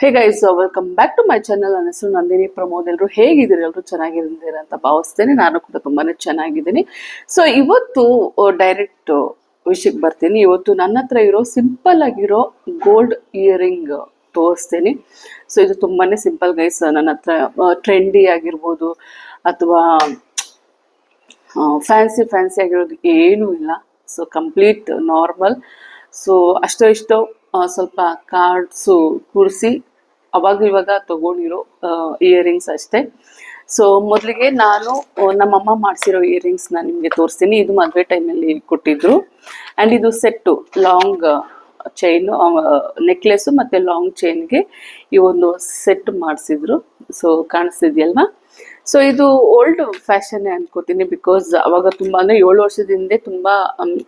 Hey guys welcome back to my channel ನನ್ನ ಹೆಸರು ನಂದಿನಿ ಪ್ರಮೋದ್. ಎಲ್ಲರೂ ಹೇಗಿದ್ದೀರಿ? ಎಲ್ಲರೂ ಚೆನ್ನಾಗಿದ್ದೀರ ಅಂತ ಭಾವಿಸ್ತೇನೆ. ನಾನು ಕೂಡ ತುಂಬಾ ಚೆನ್ನಾಗಿದ್ದೀನಿ. ಸೊ ಇವತ್ತು ಡೈರೆಕ್ಟ್ ವಿಷಯಕ್ಕೆ ಬರ್ತೀನಿ. ಇವತ್ತು ನನ್ನ ಹತ್ರ ಇರೋ ಸಿಂಪಲ್ ಆಗಿರೋ ಗೋಲ್ಡ್ ಇಯರಿಂಗ್ ತೋರಿಸ್ತೀನಿ. ಸೊ ಇದು ತುಂಬಾ ಸಿಂಪಲ್ ಗೈಸ್ ನನ್ನ ಹತ್ರ ಟ್ರೆಂಡಿ ಆಗಿರ್ಬೋದು ಅಥವಾ ಫ್ಯಾನ್ಸಿ ಫ್ಯಾನ್ಸಿ ಆಗಿರೋದು ಏನೂ ಇಲ್ಲ. ಸೊ ಕಂಪ್ಲೀಟ್ ನಾರ್ಮಲ್ ಸೊ ಅಷ್ಟೋ ಇಷ್ಟೋ ಸ್ವಲ್ಪ ಕಾರ್ಡ್ಸು ಕೂರಿಸಿ ಅವಾಗ ಇವಾಗ ತಗೊಂಡಿರೋ ಇಯರಿಂಗ್ಸ್ ಅಷ್ಟೇ. ಸೊ ಮೊದಲಿಗೆ ನಾನು ನಮ್ಮಮ್ಮ ಮಾಡಿಸಿರೋ ಇಯರಿಂಗ್ಸ್ನ ನಿಮಗೆ ತೋರಿಸ್ತೀನಿ. ಇದು ಮದುವೆ ಟೈಮಲ್ಲಿ ಕೊಟ್ಟಿದ್ರು. ಆ್ಯಂಡ್ ಇದು ಸೆಟ್ಟು ಲಾಂಗ್ ಚೈನು ನೆಕ್ಲೆಸ್ಸು ಮತ್ತು ಲಾಂಗ್ ಚೈನ್ಗೆ ಈ ಒಂದು ಸೆಟ್ ಮಾಡಿಸಿದ್ರು. ಸೊ ಕಾಣಿಸ್ತಿದ್ಯಲ್ವಾ? ಸೊ ಇದು ಓಲ್ಡ್ ಫ್ಯಾಷನ್ನೇ ಅನ್ಕೋತೀನಿ ಬಿಕಾಸ್ ಅವಾಗ ತುಂಬ ಅಂದರೆ ಏಳು ವರ್ಷದ ಹಿಂದೆ ತುಂಬ,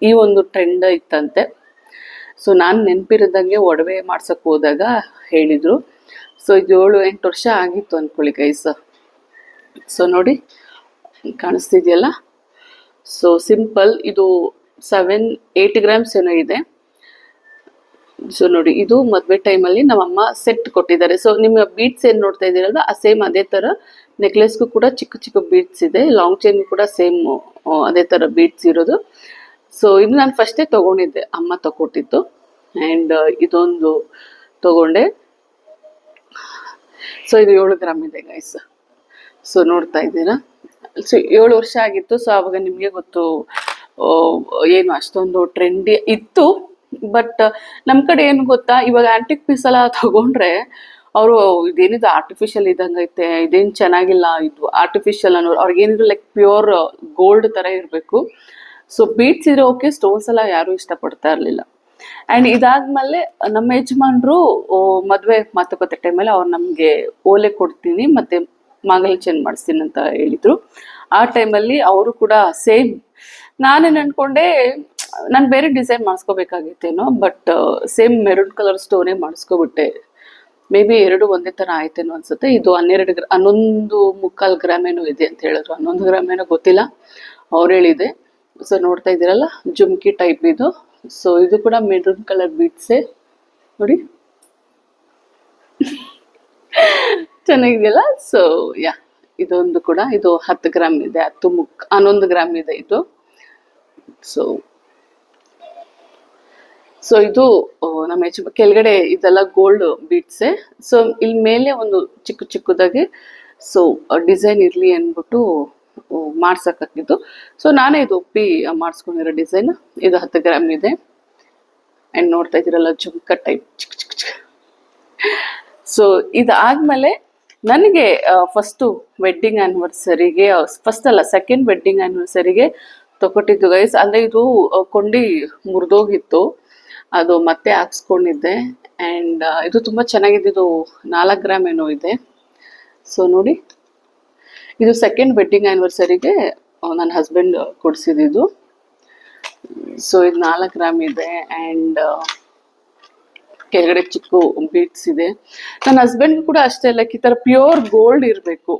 ಈ ಒಂದು ಟ್ರೆಂಡ್ ಇತ್ತಂತೆ. ಸೊ ನಾನು ನೆನಪಿರೋದಂಗೆ ಒಡವೆ ಮಾಡ್ಸೋಕೆ ಹೋದಾಗ ಹೇಳಿದ್ರು. ಸೊ ಇದು ಏಳು, ಎಂಟು ವರ್ಷ ಆಗಿತ್ತು ಅಂದ್ಕೊಳ್ಳಿ ಗೈಸ್ ಸೊ ನೋಡಿ, ಕಾಣಿಸ್ತಿದೆಯಲ್ಲ? ಸೊ ಸಿಂಪಲ್ ಇದು ಸೆವೆನ್ ಏಯ್ಟ್ ಗ್ರಾಮ್ಸ್ ಏನೋ ಇದೆ. ಸೊ ನೋಡಿ, ಇದು ಮದುವೆ ಟೈಮಲ್ಲಿ ನಮ್ಮಮ್ಮ ಸೆಟ್ ಕೊಟ್ಟಿದ್ದಾರೆ. ಸೊ ನಿಮ್ಮ ಬೀಟ್ಸ್ ಏನು ನೋಡ್ತಾ ಇದ್ದೀರಲ್ಲ ಆ ಸೇಮ್ ಅದೇ ಥರ ನೆಕ್ಲೆಸ್ಗೂ ಕೂಡ ಚಿಕ್ಕ ಚಿಕ್ಕ ಬೀಟ್ಸ್ ಇದೆ. ಲಾಂಗ್ ಚೈನ್ ಕೂಡ ಸೇಮ್ ಅದೇ ಥರ ಬೀಟ್ಸ್ ಇರೋದು. ಸೊ ಇದು ನಾನು ಫಸ್ಟೇ ತಗೊಂಡಿದ್ದೆ, ಅಮ್ಮ ತಗೊಟ್ಟಿತ್ತು ಆ್ಯಂಡ್ ಇದೊಂದು ತಗೊಂಡೆ. ಸೊ ಇದು ಏಳು ಗ್ರಾಮ್ ಇದೆ ಗೈಸ್ ಸೊ ನೋಡ್ತಾ ಇದ್ದೀರಾ? ಸೊ ಏಳು ವರ್ಷ ಆಗಿತ್ತು ಸೊ ಅವಾಗ ನಿಮಗೆ ಗೊತ್ತು ಏನು ಅಷ್ಟೊಂದು ಟ್ರೆಂಡಿ ಇತ್ತು. ಬಟ್ ನಮ್ಮ ಕಡೆ ಏನು ಗೊತ್ತಾ, ಇವಾಗ ಆಂಟಿಕ್ ಪೀಸ್ ಎಲ್ಲ ತಗೊಂಡ್ರೆ, ಅವರು, ಇದೇನಿದು ಆರ್ಟಿಫಿಷಿಯಲ್ ಇದ್ದಂಗೈತೆ, ಇದೇನು ಚೆನ್ನಾಗಿಲ್ಲ, ಇದು ಆರ್ಟಿಫಿಷಿಯಲ್ ಅನ್ನೋರು, ಅವ್ರಿಗೇನಿದ್ರು ಲೈಕ್ ಪ್ಯೂರ್ ಗೋಲ್ಡ್ ಥರ ಇರಬೇಕು. ಸೊ ಬೀಟ್ಸ್ ಇದ್ರೆ ಓಕೆ ಸ್ಟೋನ್ಸ್ ಎಲ್ಲ ಯಾರು ಇಷ್ಟಪಡ್ತಾ ಇರಲಿಲ್ಲ. ಆ್ಯಂಡ್ ಇದಾದ್ಮೇಲೆ ನಮ್ಮ ಯಜಮಾನ್ರು ಮದುವೆ ಮಾತುಕತೆ ಟೈಮಲ್ಲಿ ಅವ್ರು ನಮಗೆ ಓಲೆ ಕೊಡ್ತೀನಿ ಮತ್ತೆ ಮಾಂಗಲ್ಯ ಮಾಡಿಸ್ತೀನಿ ಅಂತ ಹೇಳಿದ್ರು. ಆ ಟೈಮಲ್ಲಿ ಅವರು ಕೂಡ ಸೇಮ್ ನಾನೇನು ಅನ್ಕೊಂಡೆ ನಾನು ಬೇರೆ ಡಿಸೈನ್ ಮಾಡಿಸ್ಕೋಬೇಕಾಗಿತ್ತೇನೋ ಬಟ್ ಸೇಮ್ ಮೆರೂನ್ ಕಲರ್ ಸ್ಟೋನೇ ಮಾಡಿಸ್ಕೊಬಿಟ್ಟೆ. ಮೇ ಬಿ ಎರಡು ಒಂದೇ ಥರ ಆಯ್ತೇನೋ ಅನ್ಸುತ್ತೆ. ಇದು ಹನ್ನೆರಡು ಗ್ರಾ ಹನ್ನೊಂದು ಮುಕ್ಕಾಲು ಗ್ರಾಮ್ ಏನೋ ಇದೆ ಅಂತ ಹೇಳಿದ್ರು. ಹನ್ನೊಂದು ಗ್ರಾಮ್ ಏನೋ ಗೊತ್ತಿಲ್ಲ. ಅವ್ರು ಹೇಳಿದೆ ಸೊ ನೋಡ್ತಾ ಇದ್ದೀರಲ್ಲ, ಜುಮ್ಕಿ ಟೈಪ್ ಇದು. ಸೊ ಇದು ಕೂಡ ಮೆರೂನ್ ಕಲರ್ ಬೀಟ್ಸೇ ನೋಡಿ. ಚೆನ್ನಾಗಿದೆಯಲ್ಲ? ಸೊ ಯಾ ಇದೊಂದು ಕೂಡ, ಇದು ಹತ್ತು ಗ್ರಾಮ್ ಇದೆ, ಹತ್ತು ಮುಕ್, ಹನ್ನೊಂದು ಗ್ರಾಮ್ ಇದೆ ಇದು. ಸೊ ಸೊ ಇದು ನಮ್ಮ ಹೆಚ್ಚು ಕೆಳಗಡೆ ಇದೆಲ್ಲ ಗೋಲ್ಡ್ ಬೀಟ್ಸೆ ಸೊ ಇಲ್ಲಿ ಮೇಲೆ ಒಂದು ಚಿಕ್ಕ ಚಿಕ್ಕದಾಗಿ ಸೊ ಡಿಸೈನ್ ಇರಲಿ ಅಂದ್ಬಿಟ್ಟು ಮಾಡ್ಸಕ್ಕಾಗಿದ್ದು ಸೊ ನಾನೇ ಇದು ಒಪ್ಪಿ ಮಾಡಿಸ್ಕೊಂಡಿರೋ ಡಿಸೈನ್ ಇದು ಹತ್ತು ಗ್ರಾಮ್ ಇದೆ. ಆ್ಯಂಡ್ ನೋಡ್ತಾ ಇದ್ದೀರಲ್ಲ, ಜುಮ್ಕ ಟೈಪ್ ಚಿಕ್ಕ ಚಿಕ್ಕ ಚಿಕ್ಕ ಸೊ ಇದಾದಮೇಲೆ ನನಗೆ ಫಸ್ಟು ವೆಡ್ಡಿಂಗ್ ಆ್ಯನಿವರ್ಸರಿಗೆ ಫಸ್ಟ್ ಅಲ್ಲ ಸೆಕೆಂಡ್ ವೆಡ್ಡಿಂಗ್ ಆ್ಯನಿವರ್ಸರಿಗೆ ತಗೊಟ್ಟಿದ್ದು ಗೈಸ್ ಅಂದರೆ ಇದು ಕೊಂಡಿ ಮುರಿದೋಗಿತ್ತು. ಅದು ಮತ್ತೆ ಹಾಕ್ಸ್ಕೊಂಡಿದ್ದೆ. ಆ್ಯಂಡ್ ಇದು ತುಂಬ ಚೆನ್ನಾಗಿದ್ದು ನಾಲ್ಕು ಗ್ರಾಮ್ ಏನೋ ಇದೆ. ಸೊ ನೋಡಿ. ಇದು ಸೆಕೆಂಡ್ ವೆಡ್ಡಿಂಗ್ ಆ್ಯನಿವರ್ಸರಿಗೆ ನನ್ನ ಹಸ್ಬೆಂಡ್ ಕೊಡಿಸಿದ್ದು ಸೊ ಇದು ನಾಲ್ಕು ಗ್ರಾಮ್ ಇದೆ ಆ್ಯಂಡ್ ಕೆಳಗಡೆ ಚಿಕ್ಕ ಬೀಟ್ಸ್ ಇದೆ. ನನ್ನ ಹಸ್ಬೆಂಡ್ಗೂ ಕೂಡ ಅಷ್ಟೇ ಲೈಕ್ ಈ ಥರ ಪ್ಯೂರ್ ಗೋಲ್ಡ್ ಇರಬೇಕು.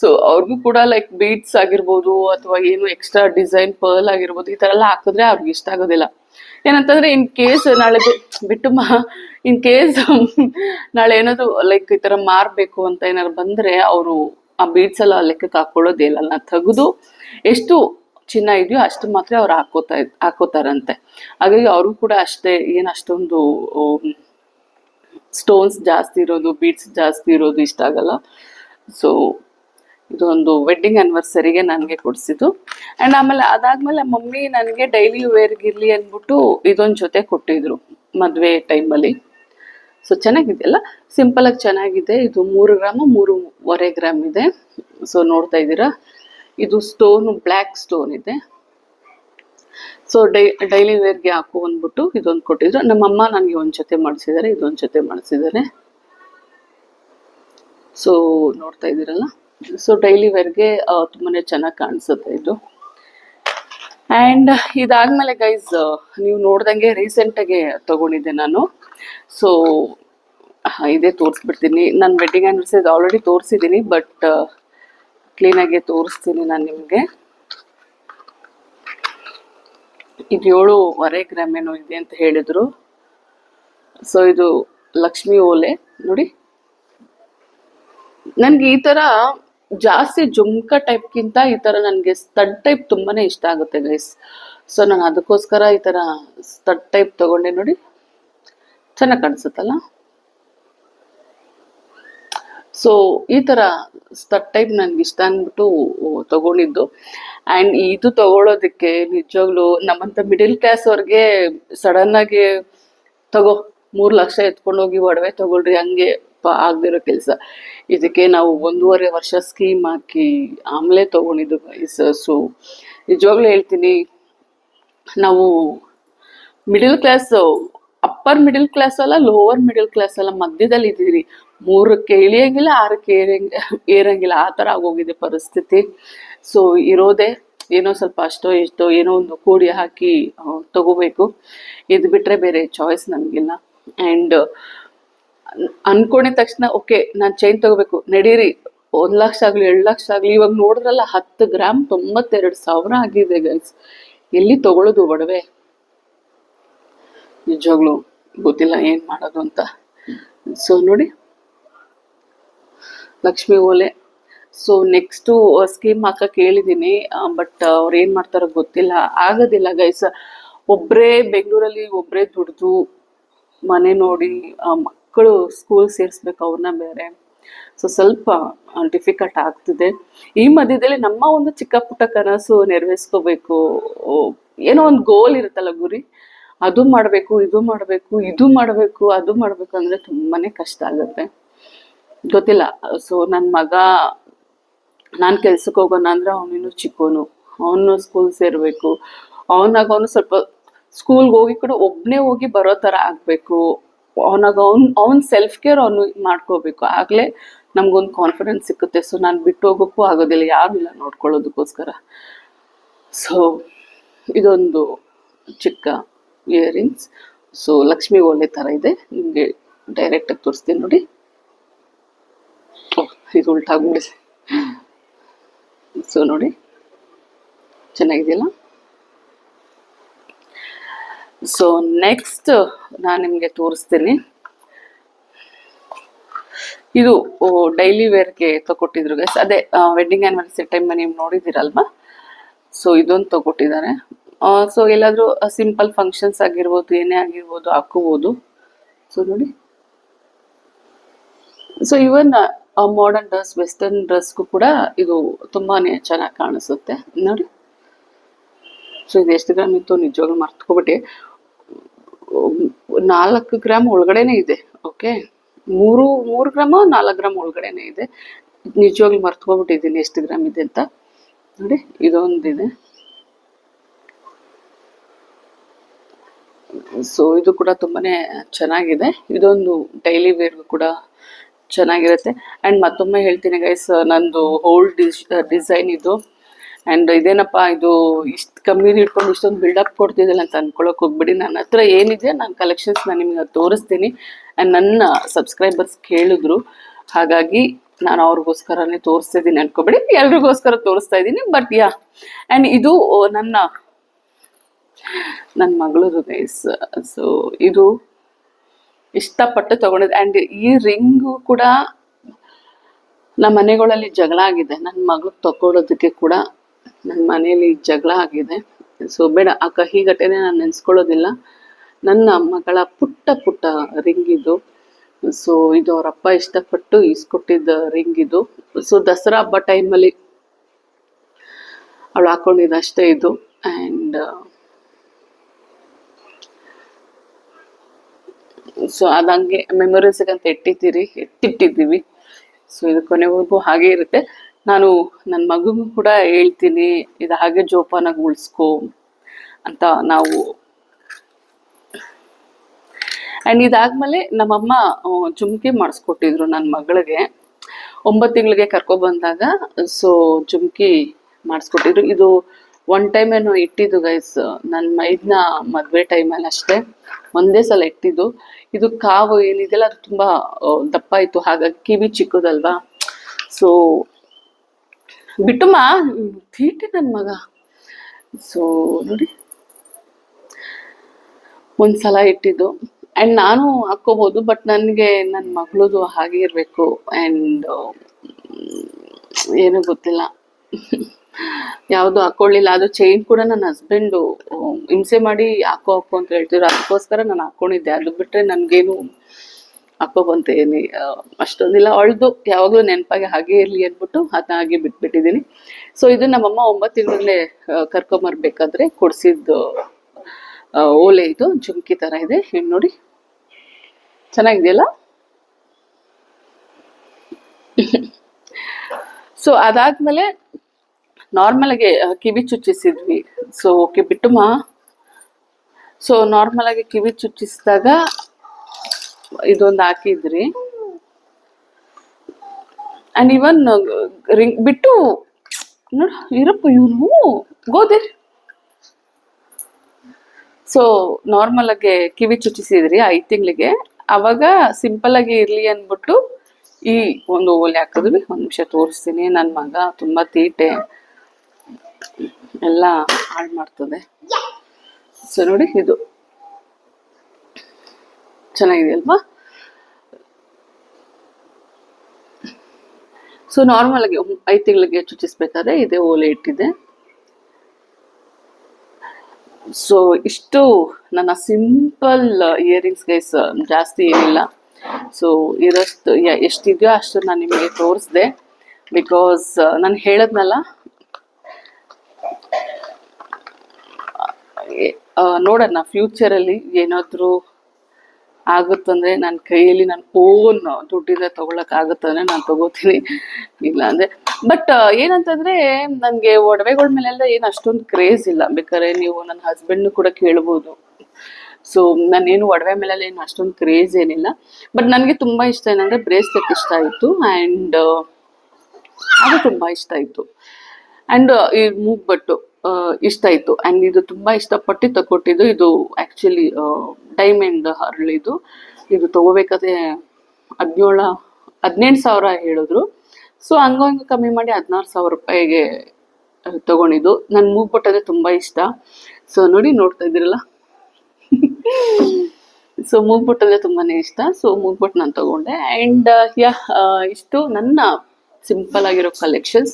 ಸೊ ಅವ್ರಿಗೂ ಕೂಡ ಲೈಕ್ ಬೀಟ್ಸ್ ಆಗಿರ್ಬೋದು ಅಥವಾ ಏನು ಎಕ್ಸ್ಟ್ರಾ ಡಿಸೈನ್ ಪರ್ಲ್ ಆಗಿರ್ಬೋದು, ಈ ಥರ ಎಲ್ಲ ಹಾಕಿದ್ರೆ ಅವ್ರಿಗೆ ಇಷ್ಟ ಆಗೋದಿಲ್ಲ. ಏನಂತಂದ್ರೆ ಇನ್ ಕೇಸ್ ನಾಳೆ ಬಿಟ್ಟು ಮಾ ಇನ್ ಕೇಸ್ ನಾಳೆ ಏನಾದ್ರು ಲೈಕ್ ಈ ಥರ ಮಾರಬೇಕು ಅಂತ ಏನಾದ್ರು ಬಂದ್ರೆ, ಅವರು ಆ ಬೀಡ್ಸ್ ಎಲ್ಲ ಲೆಕ್ಕಕ್ಕೆ ಹಾಕೊಳ್ಳೋದೇ ಇಲ್ಲ ಅದನ್ನ ತೆಗೆದು ಎಷ್ಟು ಚಿನ್ನ ಇದೆಯೋ ಅಷ್ಟು ಮಾತ್ರ ಅವ್ರು ಹಾಕೋತಾ ಹಾಕೋತಾರಂತೆ. ಹಾಗಾಗಿ ಅವರು ಕೂಡ ಅಷ್ಟೇ ಏನು ಅಷ್ಟೊಂದು ಸ್ಟೋನ್ಸ್ ಜಾಸ್ತಿ ಇರೋದು ಬೀಡ್ಸ್ ಜಾಸ್ತಿ ಇರೋದು ಇಷ್ಟ ಆಗಲ್ಲ. ಸೊ ಇದೊಂದು ವೆಡ್ಡಿಂಗ್ ಆ್ಯನಿವರ್ಸರಿಗೆ ನನಗೆ ಕೊಡಿಸಿದ್ದು. ಆ್ಯಂಡ್ ಆಮೇಲೆ ಅದಾದಮೇಲೆ ಮಮ್ಮಿ ನನಗೆ ಡೈಲಿ ವೇರ್ಗಿರಲಿ ಅಂದ್ಬಿಟ್ಟು ಇದೊಂದು ಜೊತೆ ಕೊಟ್ಟಿದ್ರು ಮದುವೆ ಟೈಮಲ್ಲಿ ಸೊ ಚೆನ್ನಾಗಿದೆಯಲ್ಲ ಸಿಂಪಲ್ ಆಗಿ ಚೆನ್ನಾಗಿದೆ. ಇದು ಮೂರು ಗ್ರಾಮ್ ಮೂರುವರೆ ಗ್ರಾಮ್ ಇದೆ. ಸೊ ನೋಡ್ತಾ ಇದ್ದೀರಾ? ಇದು ಸ್ಟೋನ್ ಬ್ಲ್ಯಾಕ್ ಸ್ಟೋನ್ ಇದೆ. ಸೊ ಡೈ ಡೈಲಿ ವೇರ್ಗೆ ಹಾಕು ಅಂದ್ಬಿಟ್ಟು ಇದೊಂದು ಕೊಟ್ಟಿದ್ರು. ನಮ್ಮಮ್ಮ ನನಗೆ ಒಂದು ಜೊತೆ ಮಾಡಿಸಿದ್ದಾರೆ ಇದೊಂದು ಜೊತೆ ಮಾಡಿಸಿದ್ದಾರೆ ಸೊ ನೋಡ್ತಾ ಇದ್ದೀರಲ್ಲ? ಸೊ ಡೈಲಿ ವೇರ್ಗೆ ತುಂಬಾ ಚೆನ್ನಾಗಿ ಕಾಣಿಸುತ್ತೆ ಇದು. ಆ್ಯಂಡ್ ಇದಾದ್ಮೇಲೆ ಗೈಸ್ ನೀವು ನೋಡ್ದಂಗೆ ರೀಸೆಂಟಾಗಿ ತೊಗೊಂಡಿದ್ದೆ ನಾನು. ಸೊ ಇದೇ ತೋರಿಸ್ಬಿಡ್ತೀನಿ. ನಾನು ವೆಡ್ಡಿಂಗ್ ಆ್ಯನಿವರ್ಸರಿ ಆಲ್ರೆಡಿ ತೋರಿಸಿದ್ದೀನಿ ಬಟ್ ಕ್ಲೀನಾಗೆ ತೋರಿಸ್ತೀನಿ ನಾನು ನಿಮಗೆ. ಇದು ಏಳುವರೆ ಗ್ರಾಮ್ ಏನೋ ಇದೆ ಅಂತ ಹೇಳಿದ್ರು. ಸೊ ಇದು ಲಕ್ಷ್ಮಿ ಓಲೆ. ನೋಡಿ. ನನಗೆ ಈ ತರ ಜಾಸ್ತಿ ಜುಮ್ಕ ಟೈಪ್ಗಿಂತ ಈ ತರ ನನಗೆ ಸ್ಟಡ್ ಟೈಪ್ ತುಂಬಾನೇ ಇಷ್ಟ ಆಗುತ್ತೆ ಗೈಸ್ ಸೊ ನಾನು ಅದಕ್ಕೋಸ್ಕರ ಈ ತರ ಸ್ಟಡ್ ಟೈಪ್ ತಗೊಂಡೆ, ನೋಡಿ. ಚೆನ್ನಾಗಿ ಕಾಣಿಸುತ್ತಲ್ಲ? ಸೊ ಈ ಸ್ಟ್ ಟೈಪ್ ನನ್ಗೆ ಇಷ್ಟ ಅಂದ್ಬಿಟ್ಟು ತಗೊಂಡಿದ್ದು. ಅಂಡ್ ಇದು ತಗೊಳ್ಳೋದಕ್ಕೆ ನಿಜವಾಗ್ಲೂ ನಮ್ಮಂತ ಮಿಡಿಲ್ ಕ್ಲಾಸ್ ಅವ್ರಿಗೆ ಸಡನ್ ಆಗಿ ತಗೋ, ಮೂರು ಲಕ್ಷ ಎತ್ಕೊಂಡು ಹೋಗಿ ಒಡವೆ ತಗೊಳ್ರಿ, ಹಂಗೆ ಆಗದಿರೋ ಕೆಲಸ. ಇದಕ್ಕೆ ನಾವು ಒಂದೂವರೆ ವರ್ಷ ಸ್ಕೀಮ್ ಹಾಕಿ ಆಮೇಲೆ ತಗೊಂಡಿದ್ದು ಸೊ ನಿಜವಾಗ್ಲೂ ಹೇಳ್ತೀನಿ, ನಾವು middle class upper middle class ಅಲ್ಲ ಲೋವರ್ ಮಿಡಿಲ್ ಕ್ಲಾಸ್ ಅಲ್ಲ, ಮಧ್ಯದಲ್ಲಿ ಇದ್ದೀರಿ. ಮೂರಕ್ಕೆ ಇಳಿಯಂಗಿಲ್ಲ ಆರಕ್ಕೆ ಏರಂಗ ಏರಂಗಿಲ್ಲ. ಆ ಥರ ಆಗೋಗಿದೆ ಪರಿಸ್ಥಿತಿ. ಸೊ ಇರೋದೇ ಏನೋ ಸ್ವಲ್ಪ ಅಷ್ಟೋ ಎಷ್ಟೋ ಏನೋ ಒಂದು ಕೂಡಿ ಹಾಕಿ ತಗೋಬೇಕು. ಇದು ಬಿಟ್ರೆ ಬೇರೆ ಚಾಯ್ಸ್ ನನಗಿಲ್ಲ ಆ್ಯಂಡ್ ಅನ್ಕೊಂಡಿದ ತಕ್ಷಣ ಓಕೆ ನಾನು ಚೈನ್ ತಗೋಬೇಕು. ನಡೀರಿ, ಒಂದು ಲಕ್ಷ ಆಗಲಿ, ಎರಡು ಲಕ್ಷ ಆಗಲಿ, ಇವಾಗ ನೋಡಿದ್ರಲ್ಲ, ಹತ್ತು ಗ್ರಾಮ್ ತೊಂಬತ್ತೆರಡು ಸಾವಿರ ಆಗಿದೆ ಗೈಸ್ ಎಲ್ಲಿ ತಗೊಳ್ಳೋದು ಒಡವೆ? ನಿಜವಾಗ್ಲು ಗೊತ್ತಿಲ್ಲ ಏನ್ ಮಾಡೋದು ಅಂತ. ಸೊ ನೋಡಿ. ಲಕ್ಷ್ಮಿ ಓಲೆ. ಸೊ ನೆಕ್ಸ್ಟು ಸ್ಕೀಮ್ ಹಾಕಕ್ಕೆ ಹೇಳಿದ್ದೀನಿ ಬಟ್ ಅವ್ರು ಏನ್ ಮಾಡ್ತಾರೋ ಗೊತ್ತಿಲ್ಲ. ಆಗೋದಿಲ್ಲ ಗೈಸ್ ಒಬ್ರೇ ಬೆಂಗಳೂರಲ್ಲಿ ಒಬ್ರೇ ದುಡ್ದು ಮನೆ ನೋಡಿ ಮಕ್ಕಳು ಸ್ಕೂಲ್ ಸೇರಿಸ್ಬೇಕು ಅವ್ರನ್ನ ಬೇರೆ. ಸೊ ಸ್ವಲ್ಪ ಡಿಫಿಕಲ್ಟ್ ಆಗ್ತಿದೆ. ಈ ಮಧ್ಯದಲ್ಲಿ ನಮ್ಮ ಒಂದು ಚಿಕ್ಕ ಪುಟ್ಟ ಕನಸು ನೆರವೇರಿಸ್ಕೋಬೇಕು. ಏನೋ ಒಂದು ಗೋಲ್ ಇರುತ್ತಲ್ಲ ಗುರಿ. ಅದು ಮಾಡಬೇಕು, ಇದು ಮಾಡಬೇಕು ಇದು ಮಾಡಬೇಕು, ಅದು ಮಾಡಬೇಕು ಅಂದರೆ ತುಂಬಾನೇ ಕಷ್ಟ ಆಗುತ್ತೆ. ಗೊತ್ತಿಲ್ಲ. ಸೊ ನನ್ನ ಮಗ, ನಾನು ಕೆಲ್ಸಕ್ಕೆ ಹೋಗೋಣ ಅಂದರೆ ಅವನಿನ್ನು ಚಿಕ್ಕೋನು. ಅವನು ಸ್ಕೂಲ್ ಸೇರಬೇಕು. ಅವನಾಗ ಅವನು ಸ್ವಲ್ಪ ಸ್ಕೂಲ್ಗೆ ಹೋಗಿ ಕೂಡ ಒಬ್ಬನೇ ಹೋಗಿ ಬರೋ ಥರ ಆಗಬೇಕು. ಅವನಾಗ ಅವ್ನು, ಅವ್ನ ಸೆಲ್ಫ್ ಕೇರ್ ಅವನು ಮಾಡ್ಕೋಬೇಕು. ಆಗಲೇ ನಮಗೊಂದು ಕಾನ್ಫಿಡೆನ್ಸ್ ಸಿಕ್ಕುತ್ತೆ. ಸೊ ನಾನು ಬಿಟ್ಟು ಹೋಗೋಕ್ಕೂ ಆಗೋದಿಲ್ಲ. ಯಾರಿಲ್ಲ ನೋಡ್ಕೊಳ್ಳೋದಕ್ಕೋಸ್ಕರ. ಸೊ ಇದೊಂದು ಚಿಕ್ಕ ಇಯರಿಂಗ್ಸ್ ಸೊ ಲಕ್ಷ್ಮಿ ಓಲೆ ಥರ ಇದೆ. ನಿಮಗೆ ಡೈರೆಕ್ಟಾಗಿ ತೋರಿಸ್ತೀನಿ ನೋಡಿ. ಇದು ಉಲ್ಟಾಗ್ಬಿಡಿ ಸೊ ನೋಡಿ. ಚೆನ್ನಾಗಿದೆಯಲ್ಲ? ಸೊ ನೆಕ್ಸ್ಟ್ ನಾನು ನಿಮಗೆ ತೋರಿಸ್ತೀನಿ. ಇದು ಡೈಲಿ ವೇರ್ಗೆ ತಗೊಟ್ಟಿದ್ರು ಗೈಸ್ ಅದೇ ವೆಡ್ಡಿಂಗ್ ಆ್ಯನಿವರ್ಸರಿ ಟೈಮ್ ನೀವು ನೋಡಿದ್ದೀರಲ್ವಾ? ಸೊ ಇದೊಂದು ತಗೊಟ್ಟಿದ್ದಾರೆ. ಸೊ ಎಲ್ಲಾದರೂ ಸಿಂಪಲ್ ಫಂಕ್ಷನ್ಸ್ ಆಗಿರ್ಬೋದು, ಏನೇ ಆಗಿರ್ಬೋದು ಹಾಕೋಬೋದು ಸೊ ನೋಡಿ. So even modern dress western ಡ್ರೆಸ್ಗೂ ಕೂಡ ಇದು ತುಂಬಾನೇ ಚೆನ್ನಾಗಿ ಕಾಣಿಸುತ್ತೆ. ನೋಡಿ. ಸೊ ಇದು ಎಷ್ಟು ಗ್ರಾಮ್ ಇತ್ತು? ನಿಜವಾಗ್ಲೂ ಮರ್ತ್ಕೊಬಿಟ್ಟೆ ನಾಲ್ಕು ಗ್ರಾಮ್ ಒಳಗಡೆನೆ ಇದೆ ಓಕೆ ಮೂರು ಮೂರು ಗ್ರಾಮ, ನಾಲ್ಕು ಗ್ರಾಮ್ ಒಳಗಡೆನೆ ಇದೆ. ನಿಜವಾಗ್ಲೂ ಮರ್ತ್ಕೊಬಿಟ್ಟಿದ್ದೀನಿ ಎಷ್ಟು ಗ್ರಾಮ್ ಇದೆ ಅಂತ. ನೋಡಿ, ಇದೊಂದಿದೆ. ಸೊ ಇದು ಕೂಡ ತುಂಬಾ ಚೆನ್ನಾಗಿದೆ. ಇದೊಂದು ಡೈಲಿ ವೇರ್ಗೂ ಕೂಡ ಚೆನ್ನಾಗಿರುತ್ತೆ. ಆ್ಯಂಡ್ ಮತ್ತೊಮ್ಮೆ ಹೇಳ್ತೀನಿ ಗೈಸ್ ನಂದು ಹೋಲ್ ಡಿಸ್ ಡಿಸೈನ್ ಇದು. ಆ್ಯಂಡ್ ಇದೇನಪ್ಪ, ಇದು ಇಷ್ಟು ಕಮ್ಮಿ ಇಟ್ಕೊಂಡು ಇಷ್ಟೊಂದು ಬಿಲ್ಡಪ್ ಕೊಡ್ತಿದ್ದಿಲ್ಲ ಅಂತ ಅನ್ಕೊಳ್ಳೋಕೆ ಹೋಗ್ಬಿಡಿ. ನನ್ನ ಹತ್ರ ಏನಿದೆ, ನಾನು ಕಲೆಕ್ಷನ್ಸ್ ನಾನು ನಿಮಗೆ ತೋರಿಸ್ತೀನಿ. ಆ್ಯಂಡ್ ನನ್ನ ಸಬ್ಸ್ಕ್ರೈಬರ್ಸ್ ಕೇಳಿದ್ರು. ಹಾಗಾಗಿ ನಾನು ಅವ್ರಿಗೋಸ್ಕರನೇ ತೋರಿಸ್ತಿದ್ದೀನಿ ಅನ್ಕೋಬೇಡಿ. ಎಲ್ರಿಗೋಸ್ಕರ ತೋರಿಸ್ತಾ ಇದ್ದೀನಿ ಬಟ್ ಯಾ ಆ್ಯಂಡ್ ಇದು ನನ್ನ ನನ್ನ ಮಗಳದು ಗೈಸ್ ಸೊ ಇದು ಇಷ್ಟಪಟ್ಟು ತಗೊಂಡಿದ್ದೆ ಆ್ಯಂಡ್ ಈ ರಿಂಗು ಕೂಡ ನಮ್ಮ ಮನೆಗಳಲ್ಲಿ ಜಗಳ ಆಗಿದೆ. ನನ್ನ ಮಗಳು ತಗೊಳ್ಳೋದಕ್ಕೆ ಕೂಡ ನನ್ನ ಮನೆಯಲ್ಲಿ ಜಗಳ ಆಗಿದೆ. ಸೊ ಬೇಡ, ಆ ಕಹಿ ಘಟನೆ ನಾನು ನೆನೆಸ್ಕೊಳ್ಳೋದಿಲ್ಲ. ನನ್ನ ಮಗಳ ಪುಟ್ಟ ಪುಟ್ಟ ರಿಂಗ್ ಇದು ಸೊ ಇದು ಅವರಪ್ಪ ಇಷ್ಟಪಟ್ಟು ಇಸ್ಕೊಟ್ಟಿದ್ದ ರಿಂಗ್ ಇದು ಸೊ ದಸರಾ ಹಬ್ಬ ಟೈಮಲ್ಲಿ ಅವಳು ಹಾಕೊಂಡಿದ್ದು ಅಷ್ಟೇ ಇದು. ಆ್ಯಂಡ್ ಸೊ ಅದಂಗೆ ಮೆಮೊರೀಸ್ಗೆ ಅಂತ ಇಟ್ಟಿದ್ದೀರಿ ಎತ್ತಿಟ್ಟಿದ್ದೀವಿ. ಸೊ ಇದು ಕೊನೆವರೆಗೂ ಹಾಗೆ ಇರುತ್ತೆ. ನಾನು ನನ್ನ ಮಗುಗೂ ಕೂಡ ಹೇಳ್ತೀನಿ, ಇದು ಹಾಗೆ ಜೋಪಾನಾಗಿ ಉಳಿಸ್ಕೊ ಅಂತ ನಾವು. ಆ್ಯಂಡ್ ಇದಾದ್ಮೇಲೆ ನಮ್ಮಮ್ಮ ಜುಮ್ಕೆ ಮಾಡಿಸ್ಕೊಟ್ಟಿದ್ರು ನನ್ನ ಮಗಳಿಗೆ. ಒಂಬತ್ತು ತಿಂಗಳಿಗೆ ಕರ್ಕೊಬಂದಾಗ ಸೊ ಜುಮ್ಕಿ ಮಾಡಿಸ್ಕೊಟ್ಟಿದ್ರು. ಇದು ಒನ್ ಟೈಮ್ ಏನು ಇಟ್ಟಿದ್ದು ಗೈಸ್ ನನ್ನ ಮೈದ್ನ ಮದುವೆ ಟೈಮಲ್ಲಿ ಅಷ್ಟೇ. ಒಂದೇ ಸಲ ಇಟ್ಟಿದ್ದು. ಇದು ಕಾವು ಏನಿದೆಯಲ್ಲ ಅದು ತುಂಬ ದಪ್ಪ ಇತ್ತು ಹಾಗಾಗಿ ಕಿವಿ ಚಿಕ್ಕದಲ್ವಾ? ಸೊ ಬಿಟ್ಟುಮ್ಮ ತೀಟಿ ನನ್ನ ಮಗ. ಸೊ ನೋಡಿ. ಒಂದ್ಸಲ ಇಟ್ಟಿದ್ದು. ಆ್ಯಂಡ್ ನಾನು ಹಾಕ್ಕೋಬೋದು ಬಟ್ ನನಗೆ ನನ್ನ ಮಗಳದು ಹಾಗೆ ಇರಬೇಕು. ಆ್ಯಂಡ್ ಏನೂ ಗೊತ್ತಿಲ್ಲ. ಯಾವುದು ಹಾಕೊಳ್ಳಿಲ್ಲ. ಅದು ಚೈನ್ ಕೂಡ ನನ್ನ ಹಸ್ಬೆಂಡು ಹಿಂಸೆ ಮಾಡಿ ಹಾಕೋ ಹಾಕೋ ಅಂತ ಹೇಳ್ತಿದ್ರು. ಅದಕ್ಕೋಸ್ಕರ ನಾನು ಹಾಕೊಂಡಿದ್ದೆ. ಅದು ಬಿಟ್ಟರೆ ನನಗೇನು ಹಾಕೋ ಆ, ಅಷ್ಟೊಂದಿಲ್ಲ. ಅಳ್ದು ಯಾವಾಗಲೂ ನೆನಪಾಗಿ ಹಾಗೆ ಇರಲಿ ಅಂದ್ಬಿಟ್ಟು ಅದನ್ನ ಹಾಗೆ ಬಿಟ್ಬಿಟ್ಟಿದ್ದೀನಿ. ಸೊ ಇದು ನಮ್ಮಮ್ಮ ಒಂಬತ್ತು ತಿಂಗಳಲ್ಲೇ ಕರ್ಕೊಂಬರ್ಬೇಕಾದ್ರೆ ಕೊಡಿಸಿದ್ದು ಓಲೆ ಇದು ಜುಮ್ಕಿ ಥರ ಇದೆ. ಹೆಣ್ಣು ನೋಡಿ. ಚೆನ್ನಾಗಿದೆಯಲ್ಲ? ಸೊ ಅದಾದ್ಮೇಲೆ ನಾರ್ಮಲ್ ಆಗಿ ಕಿವಿ ಚುಚ್ಚಿಸಿದ್ವಿ. ಸೊ ಓಕೆ ಬಿಟ್ಟುಮಾ? ಸೊ ನಾರ್ಮಲ್ ಆಗಿ ಕಿವಿ ಚುಚ್ಚಿಸಿದಾಗ ಇದೊಂದು ಹಾಕಿದ್ರಿ. ಅಂಡ್ ಇವನ್ ರಿಂಗ್, ಬಿಟ್ಟು, ನೋಡು ಇರಪ್ಪ ಇವನು ಗೋದಿರ್ ಸೊ ನಾರ್ಮಲ್ ಆಗಿ ಕಿವಿ ಚುಚ್ಚಿಸಿದ್ರಿ ಐದು ತಿಂಗಳಿಗೆ. ಅವಾಗ ಸಿಂಪಲ್ ಆಗಿ ಇರ್ಲಿ ಅಂದ್ಬಿಟ್ಟು ಈ ಒಂದು ಓಲೆ ಹಾಕಿದ್ವಿ. ಒಂದು ನಿಮಿಷ ತೋರಿಸ್ತೀನಿ. ನನ್ನ ಮಗ ತುಂಬಾ ತೀಟೆ. ಎಲ್ಲ ಹಾಳು ಮಾಡ್ತದೆ. ಸೊ ನೋಡಿ ಇದು. ಚೆನ್ನಾಗಿದೆ ಅಲ್ವಾ ಸೊ ನಾರ್ಮಲ್ ಆಗಿ ಐದು ತಿಂಗಳಿಗೆ ಚುಚ್ಚಿಸ್ಬೇಕಾದ್ರೆ ಇದೇ ಓಲೆ ಇಟ್ಟಿದೆ. ಸೊ ಇಷ್ಟು ನನ್ನ ಸಿಂಪಲ್ ಇಯರಿಂಗ್ಸ್ ಗೈಸ್ ಜಾಸ್ತಿ ಏನಿಲ್ಲ. ಸೊ ಇರೋಷ್ಟು, ಎಷ್ಟಿದೆಯೋ ಅಷ್ಟು ನಾನು ನಿಮಗೆ ತೋರಿಸ್ದೆ. ಬಿಕಾಸ್ ನಾನು ಹೇಳದ್ನಲ್ಲ ಏ- ಆ, ನೋಡೋಣ ಫ್ಯೂಚರಲ್ಲಿ ಏನಾದರೂ ಆಗುತ್ತಂದ್ರೆ ನನ್ನ ಕೈಯಲ್ಲಿ ನನ್ನ ಓನ್ ದುಡ್ಡಿಂದ ಆಗುತ್ತಂದ್ರೆ ನಾನು ತಗೋತೀನಿ. ಇಲ್ಲ ಅಂದ್ರೆ ಬಟ್ ಏನಂತಂದ್ರೆ ನನಗೆ ಒಡವೆಗಳ ಮೇಲೆಲ್ಲ ಏನು ಅಷ್ಟೊಂದು ಕ್ರೇಜ್ ಇಲ್ಲ. ಬೇಕಾದ್ರೆ ನೀವು ನನ್ನ ಹಸ್ಬೆಂಡ್ ಕೂಡ ಕೇಳ್ಬೋದು. ಸೊ ನಾನೇನು ಒಡವೆ ಮೇಲೆಲ್ಲ ಏನು ಅಷ್ಟೊಂದು ಕ್ರೇಜ್ ಏನಿಲ್ಲ. ಬಟ್ ನನಗೆ ತುಂಬಾ ಇಷ್ಟ ಏನಂದ್ರೆ ಬ್ರೇಸ್ಲೆಟ್ ಇಷ್ಟ ಆಯಿತು. ಆ್ಯಂಡ್ ಅದು ತುಂಬಾ ಇಷ್ಟ ಆಯಿತು. ಆ್ಯಂಡ್ ಈ ಮೂಗ್ಬಟ್ಟು. ಇಷ್ಟ ಆಯಿತು ಆ್ಯಂಡ್ ಇದು ತುಂಬಾ ಇಷ್ಟಪಟ್ಟು ತಗೊಟ್ಟಿದ್ದು ಇದು ಆ್ಯಕ್ಚುಲಿ ಡೈಮಂಡ್ ಹರಳು ಇದು. ತಗೋಬೇಕಾದ್ರೆ ಹದಿನೇಳ, ಹದಿನೆಂಟು ಸಾವಿರ ಹೇಳಿದ್ರು. ಸೊ ಹಂಗ ಹಿಂಗೆ ಕಮ್ಮಿ ಮಾಡಿ ಹದಿನಾರು ಸಾವಿರ ರೂಪಾಯಿಗೆ ತಗೊಂಡಿದ್ದು. ನನ್ನ ಮೂಗ್ಬಟ್ಟು ಅಂದರೆ ತುಂಬ ಇಷ್ಟ. ಸೊ ನೋಡಿ ನೋಡ್ತಾ ಇದ್ದೀರಲ್ಲ? ಸೊ ಮೂಗ್ಬಟ್ಟು ಅಂದರೆ ತುಂಬಾನೇ ಇಷ್ಟ. ಸೊ ಮೂಗ್ಬಟ್ಟು ನಾನು ತಗೊಂಡೆ. ಆ್ಯಂಡ್ ಯಾ ಇಷ್ಟು ನನ್ನ ಸಿಂಪಲ್ ಆಗಿರೋ ಕಲೆಕ್ಷನ್ಸ್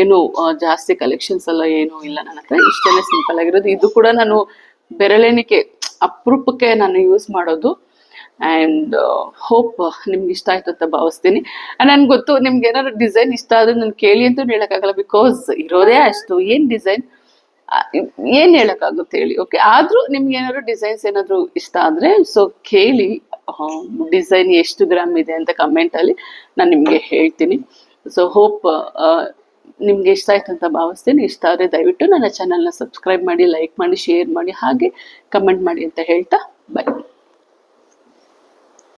ಏನು ಜಾಸ್ತಿ ಕಲೆಕ್ಷನ್ಸ್ ಎಲ್ಲ ಏನು ಇಲ್ಲ ನನ್ನ ಹತ್ರ. ಇಷ್ಟೇ ಸಿಂಪಲ್ ಆಗಿರೋದು. ಇದು ಕೂಡ ನಾನು ಬೆರಳೆಣಿಕೆ, ಅಪರೂಪಕ್ಕೆ ನಾನು ಯೂಸ್ ಮಾಡೋದು. ಆ್ಯಂಡ್ ಹೋಪ್ ನಿಮ್ಗೆ ಇಷ್ಟ ಆಯ್ತು ಅಂತ ಭಾವಿಸ್ತೀನಿ. ನನ್ಗೆ ಗೊತ್ತು, ನಿಮ್ಗೆ ಏನಾದ್ರು ಡಿಸೈನ್ ಇಷ್ಟ ಆದ್ರೆ ನಾನು ಕೇಳಿ ಅಂತ ಹೇಳೋಕ್ಕಾಗಲ್ಲ. ಬಿಕಾಸ್ ಇರೋದೇ ಅಷ್ಟು. ಏನು ಡಿಸೈನ್ ಏನು ಹೇಳೋಕ್ಕಾಗುತ್ತೆ ಹೇಳಿ. ಓಕೆ ಆದ್ರೂ ನಿಮ್ಗೆ ಏನಾದ್ರು ಡಿಸೈನ್ಸ್ ಏನಾದ್ರು ಇಷ್ಟ ಆದ್ರೆ ಸೊ ಕೇಳಿ ಡಿಸೈನ್ ಎಷ್ಟು ಗ್ರಾಮ್ ಇದೆ ಅಂತ ಕಮೆಂಟಲ್ಲಿ ನಾನು ನಿಮ್ಗೆ ಹೇಳ್ತೀನಿ. ಸೊ ಹೋಪ್ ನಿಮ್ಗೆ ಇಷ್ಟ ಆಯ್ತು ಅಂತ ಭಾವಿಸ್ತೀನಿ. ಇಷ್ಟ ಆದರೆ ದಯವಿಟ್ಟು ನನ್ನ ಚಾನಲ್ನ ಸಬ್ಸ್ಕ್ರೈಬ್ ಮಾಡಿ ಲೈಕ್ ಮಾಡಿ ಶೇರ್ ಮಾಡಿ, ಹಾಗೆ ಕಮೆಂಟ್ ಮಾಡಿ ಅಂತ ಹೇಳ್ತಾ ಬೈ